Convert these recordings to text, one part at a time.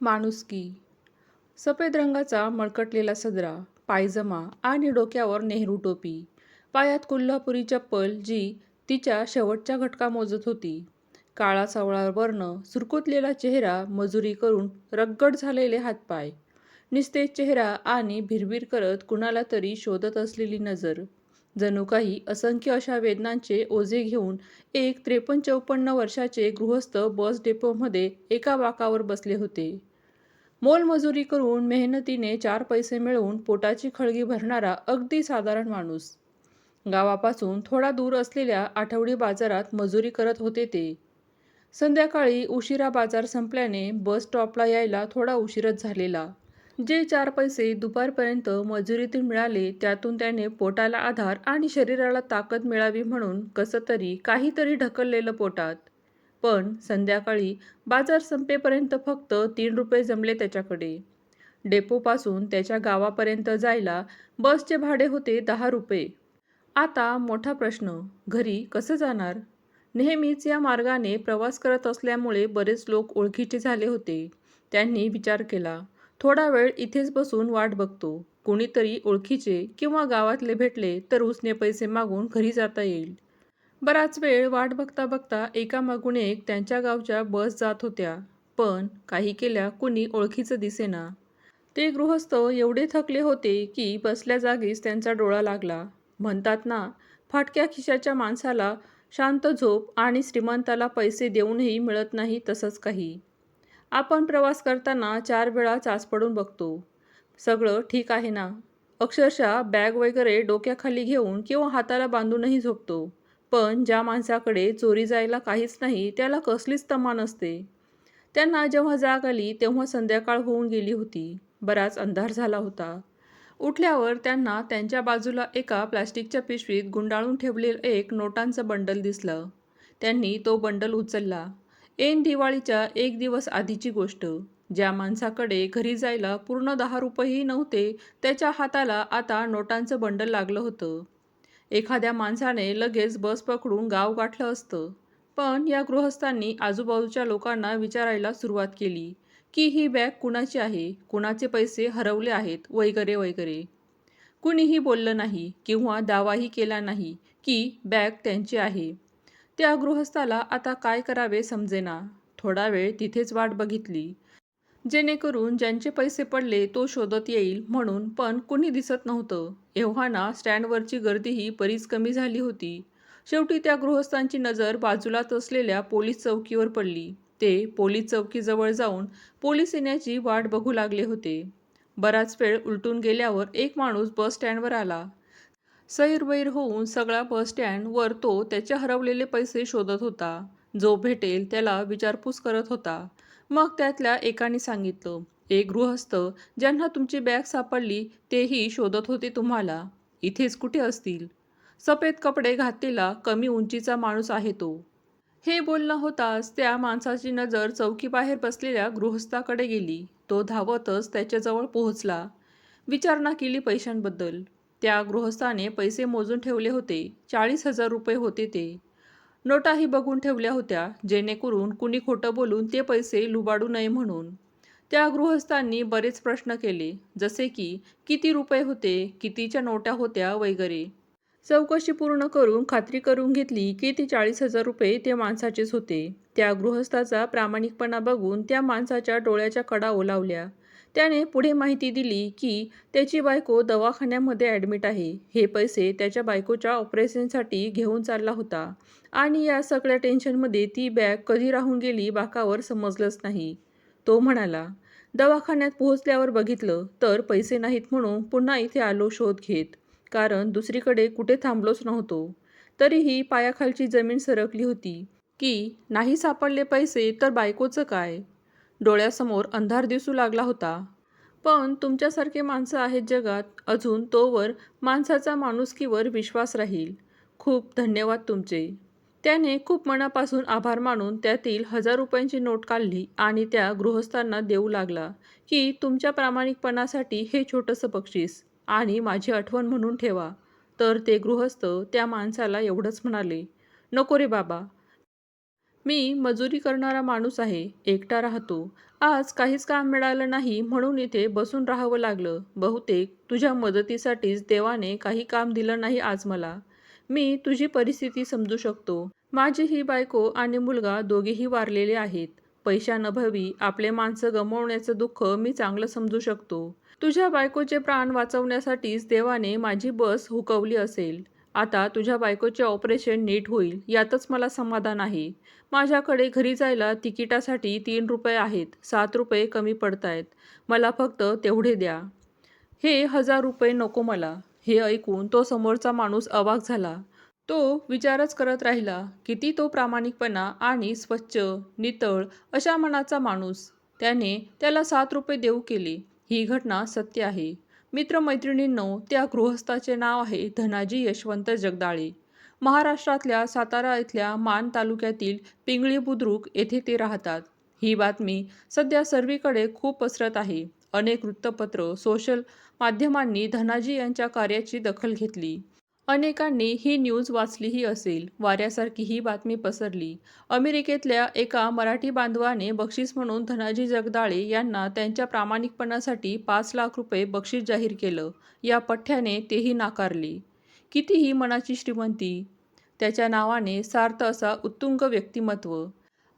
माणुसकी. सफेद रंगाचा मळकटलेला सदरा पायजमा आणि डोक्यावर नेहरू टोपी. पायात कोल्हापुरी चप्पल जी तिच्या शेवटच्या घटका मोजत होती. काळा सावळा वर्ण सुरकुतलेला चेहरा मजुरी करून रग्गड झालेले हातपाय. निस्तेज चेहरा आणि भिरभिर करत कुणाला तरी शोधत असलेली नजर. जणू काही असंख्य अशा वेदनांचे ओझे घेऊन एक त्रेपन्न चौपन्न वर्षाचे गृहस्थ बस डेपोमध्ये एका बाकावर बसले होते. मोलमजुरी करून मेहनतीने चार पैसे मिळवून पोटाची खळगी भरणारा अगदी साधारण माणूस. गावापासून थोडा दूर असलेल्या आठवडी बाजारात मजुरी करत होते ते. संध्याकाळी उशिरा बाजार संपल्याने बस स्टॉपला यायला थोडा उशीरच झालेला. जे चार पैसे दुपारपर्यंत मजुरीतून मिळाले त्यातून त्याने पोटाला आधार आणि शरीराला ताकद मिळावी म्हणून कसं तरी काहीतरी ढकललेलं पोटात. पण संध्याकाळी बाजार संपेपर्यंत फक्त तीन रुपये जमले त्याच्याकडे. डेपोपासून त्याच्या गावापर्यंत जायला बसचे भाडे होते दहा रुपये. आता मोठा प्रश्न घरी कसं जाणार? नेहमीच या मार्गाने प्रवास करत असल्यामुळे बरेच लोक ओळखीचे झाले होते. त्यांनी विचार केला थोडा वेळ इथेच बसून वाट बघतो. कोणीतरी ओळखीचे किंवा गावातले भेटले तर उसने पैसे मागून घरी जाता येईल. बराच वेळ वाट बघता बघता एकामागून एक त्यांच्या गावच्या बस जात होत्या पण काही केल्या कुणी ओळखीचं दिसेना. ते गृहस्थ एवढे थकले होते की बसल्या जागीच त्यांचा डोळा लागला. म्हणतात ना फाटक्या खिशाच्या माणसाला शांत झोप आणि श्रीमंताला पैसे देऊनही मिळत नाही तसंच काही. आपण प्रवास करताना चार वेळा चाच पडून बघतो. सगळं ठीक आहे ना? अक्षरशः बॅग वगैरे डोक्याखाली घेऊन किंवा हाताला बांधूनही झोपतो. पण ज्या माणसाकडे चोरी जायला काहीच नाही त्याला कसलीच तमा नसते. त्यांना जेव्हा जाग आली तेव्हा संध्याकाळ होऊन गेली होती. बराच अंधार झाला होता. उठल्यावर त्यांना त्यांच्या बाजूला एका प्लास्टिकच्या पिशवीत गुंडाळून ठेवलेलं एक नोटांचं बंडल दिसलं. त्यांनी तो बंडल उचलला. ऐन दिवाळीच्या एक दिवस आधीची गोष्ट ज्या माणसाकडे घरी जायला पूर्ण दहा रुपयेही नव्हते त्याच्या हाताला आता नोटांचं बंडल लागलं होतं. एखाद्या माणसाने लगेच बस पकडून गाव गाठलं असतं. पण या गृहस्थांनी आजूबाजूच्या लोकांना विचारायला सुरुवात केली की ही बॅग कुणाची आहे? कुणाचे पैसे हरवले आहेत? वगैरे वगैरे. कुणीही बोललं नाही किंवा दावाही केला नाही की बॅग त्यांची आहे. त्या गृहस्थाला आता काय करावे समजेना. थोडा वेळ तिथेच वाट बघितली. जेणेकरून ज्यांचे पैसे पडले तो शोधत येईल म्हणून पण कुणी दिसत नव्हतं. एव्हाना स्टँडवरची गर्दीही बरीच कमी झाली होती. शेवटी त्या गृहस्थांची नजर बाजूलाच असलेल्या पोलीस चौकीवर पडली. ते पोलीस चौकीजवळ जाऊन पोलीस येण्याची वाट बघू लागले होते. बराच वेळ उलटून गेल्यावर एक माणूस बस स्टँडवर आला. सैरवैर होऊन सगळा बस स्टँडवर तो त्याचे हरवलेले पैसे शोधत होता. जो भेटेल त्याला विचारपूस करत होता. मग त्यातल्या एकाने सांगितलं एक गृहस्थ ज्यांना तुमची बॅग सापडली तेही शोधत होते तुम्हाला. इथेच कुठे असतील? सफेद कपडे घातलेला कमी उंचीचा माणूस आहे तो. हे बोलणं होताच त्या माणसाची नजर चौकीबाहेर बसलेल्या गृहस्थाकडे गेली. तो धावतच त्याच्याजवळ पोहोचला. विचारणा केली पैशांबद्दल. त्या गृहस्थाने पैसे मोजून ठेवले होते. चाळीस हजार रुपये होते ते. नोटाही बघून ठेवल्या होत्या जेणेकरून कुणी खोटं बोलून ते पैसे लुबाडू नये म्हणून. त्या गृहस्थांनी बरेच प्रश्न केले जसे की किती रुपये होते कितीच्या नोटा होत्या वगैरे. चौकशी पूर्ण करून खात्री करून घेतली की ती चाळीस हजार रुपये त्या माणसाचेच होते. त्या गृहस्थाचा प्रामाणिकपणा बघून त्या माणसाच्या डोळ्याच्या कडा ओलावल्या त्याने पुढे माहिती दिली की त्याची बायको दवाखान्यामध्ये ॲडमिट आहे. हे पैसे त्याच्या बायकोच्या ऑपरेशनसाठी घेऊन चालला होता. आणि या सगळ्या टेन्शनमध्ये ती बॅग कधी राहून गेली बाकावर समजलंच नाही. तो म्हणाला दवाखान्यात पोहोचल्यावर बघितलं तर पैसे नाहीत म्हणून पुन्हा इथे आलो शोध घेत. कारण दुसरीकडे कुठे थांबलोच नव्हतो. तरीही पायाखालची जमीन सरकली होती. की नाही सापडले पैसे तर बायकोचं काय? डोळ्यासमोर अंधार दिसू लागला होता. पण तुमच्यासारखे माणसं आहेत जगात अजून तोवर माणसाचा माणुसकीवर विश्वास राहील. खूप धन्यवाद तुमचे. त्याने खूप मनापासून आभार मानून त्यातील हजार रुपयांची नोट काढली आणि त्या गृहस्थांना देऊ लागला की तुमच्या प्रामाणिकपणासाठी हे छोटंसं बक्षीस आणि माझी आठवण म्हणून ठेवा. तर ते गृहस्थ त्या माणसाला एवढंच म्हणाले. नको रे बाबा मी मजुरी करणारा माणूस आहे एकटा राहतो. आज काहीच काम मिळालं नाही म्हणून इथे बसून राहावं लागलं. बहुतेक तुझ्या मदतीसाठीच देवाने काही काम दिलं नाही आज मला. मी तुझी परिस्थिती समजू शकतो. माझी ही बायको आणि मुलगा दोघेही वारलेले आहेत. पैशानभवी आपले माणसं गमावण्याचं दुःख मी चांगलं समजू शकतो. तुझ्या बायकोचे प्राण वाचवण्यासाठीच देवाने माझी बस हुकवली असेल. आता तुझ्या बायकोचे ऑपरेशन नीट होईल यातच मला समाधान आहे. माझ्याकडे घरी जायला तिकिटासाठी तीन रुपये आहेत सात रुपये कमी पडत आहेत मला फक्त तेवढे द्या. हे हजार रुपये नको मला. हे ऐकून तो समोरचा माणूस अवाक झाला. तो विचारच करत राहिला किती तो प्रामाणिकपणा आणि स्वच्छ नितळ अशा मनाचा माणूस. त्याने त्याला सात रुपये देऊ केले. ही घटना सत्य आहे. मित्रमैत्रिणींनो त्या गृहस्थाचे नाव आहे धनाजी यशवंत जगदाळे. महाराष्ट्रातल्या सातारा इथल्या मान तालुक्यातील पिंगळी बुद्रुक येथे ते राहतात. ही बातमी सध्या सर्वीकडे खूप पसरत आहे. अनेक वृत्तपत्र सोशल माध्यमांनी धनाजी यांच्या कार्याची दखल घेतली. अनेकांनी ही न्यूज वाचलीही असेल. वाऱ्यासारखी ही बातमी पसरली. अमेरिकेतल्या एका मराठी बांधवाने बक्षीस म्हणून धनाजी जगदाळे यांना त्यांच्या प्रामाणिकपणासाठी पाच लाख रुपये बक्षीस जाहीर केलं. या पठ्ठ्याने तेही नाकारले. कितीही मनाची श्रीमंती. त्याच्या नावाने सार्थ असा उत्तुंग व्यक्तिमत्व.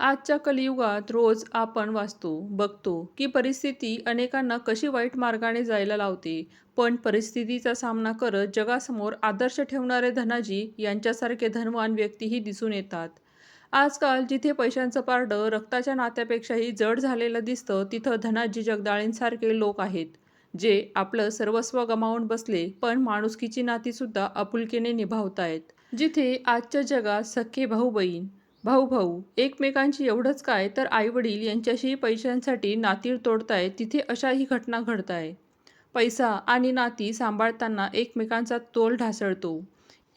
आजच्या कलियुगात रोज आपण वाचतो बघतो की परिस्थिती अनेकांना कशी वाईट मार्गाने जायला लावते. पण परिस्थितीचा सामना करत जगासमोर आदर्श ठेवणारे धनाजी यांच्यासारखे धनवान व्यक्तीही दिसून येतात. आजकाल जिथे पैशांचं पारडं रक्ताच्या नात्यापेक्षाही जड झालेलं दिसतं तिथं धनाजी जगदाळींसारखे लोक आहेत जे आपलं सर्वस्व गमावून बसले पण माणुसकीची नातीसुद्धा आपुलकीने निभावतायत. जिथे आजच्या जगात सख्खे भाऊ बहीण भाऊ भाऊ एकमेकांची एवढंच काय? तर आईवडील यांच्याशी पैशांसाठी नाती तोडताय तिथे अशाही घटना घडताय पैसा आणि नाती सांभाळताना एकमेकांचा तोल ढासळतो.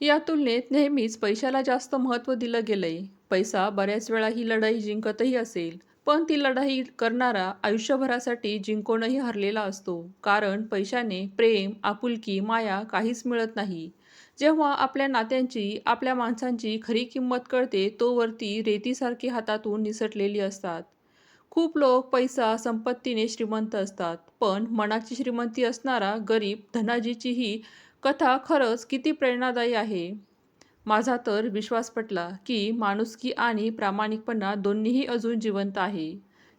या तुलनेत नेहमीच पैशाला जास्त महत्त्व दिलं गेलंय. पैसा बऱ्याच वेळा ही लढाई जिंकतही असेल पण ती लढाई करणारा आयुष्यभरासाठी जिंकूनही हरलेला असतो. कारण पैशाने प्रेम आपुलकी माया काहीच मिळत नाही. जेव्हा आपल्या नात्यांची आपल्या माणसांची खरी किंमत कळते तोवरती रेतीसारखी हातातून निसटलेली असतात. खूप लोक पैसा संपत्तीने श्रीमंत असतात पण मनाची श्रीमंती असणारा गरीब धनाजीची ही कथा खरंच किती प्रेरणादायी आहे. माझा तर विश्वास पटला की माणुसकी आणि प्रामाणिकपणा दोन्हीही अजून जिवंत आहे.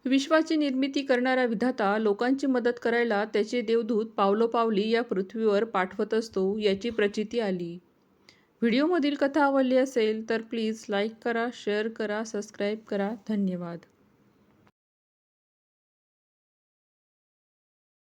विश्वाची निर्मिती करणारा विधाता लोकांची मदत करायला त्याचे देवदूत पावलोपावली या पृथ्वीवर पाठवत असतो याची प्रचिती आली. व्हिडिओमधील कथा आवडली असेल तर प्लीज लाईक करा शेअर करा सबस्क्राईब करा. धन्यवाद.